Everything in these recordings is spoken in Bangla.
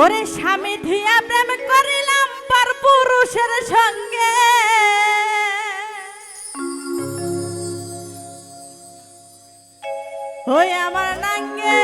ওরে স্বামী ধিয়া প্রেম করিলাম পর পুরুষের সঙ্গে। ওই আমার নাঙ্গে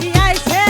E aí, gente?